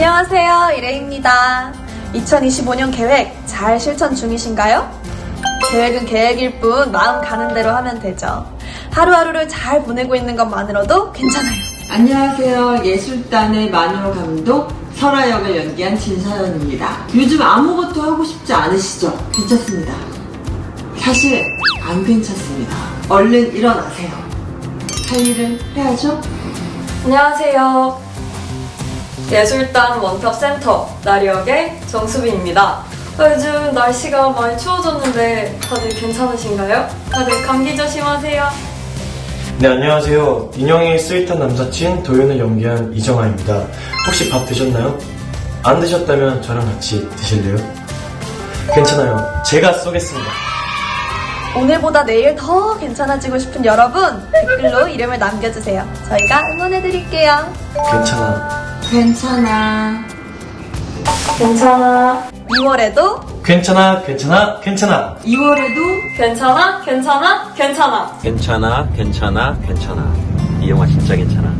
안녕하세요. 이레입니다. 2025년 계획 잘 실천 중이신가요? 계획은 계획일 뿐 마음 가는 대로 하면 되죠. 하루하루를 잘 보내고 있는 것만으로도 괜찮아요. 안녕하세요. 예술단의 마누로 감독 설아 역을 연기한 진서연입니다. 요즘 아무것도 하고 싶지 않으시죠? 괜찮습니다. 사실 안 괜찮습니다. 얼른 일어나세요. 할 일은 해야죠? 안녕하세요. 예술단 원탑 센터 나리역의 정수빈입니다. 아, 요즘 날씨가 많이 추워졌는데 다들 괜찮으신가요? 다들 감기 조심하세요. 네, 안녕하세요. 인형의 스윗한 남사친 도윤을 연기한 이정아입니다. 혹시 밥 드셨나요? 안 드셨다면 저랑 같이 드실래요? 괜찮아요. 제가 쏘겠습니다. 오늘보다 내일 더 괜찮아지고 싶은 여러분 댓글로 이름을 남겨주세요. 저희가 응원해드릴게요. 괜찮아. 괜찮아. 괜찮아. 2월에도 괜찮아, 괜찮아, 괜찮아. 2월에도 괜찮아. 괜찮아. 괜찮아. 괜찮아, 괜찮아, 괜찮아. 이 영화 진짜 괜찮아.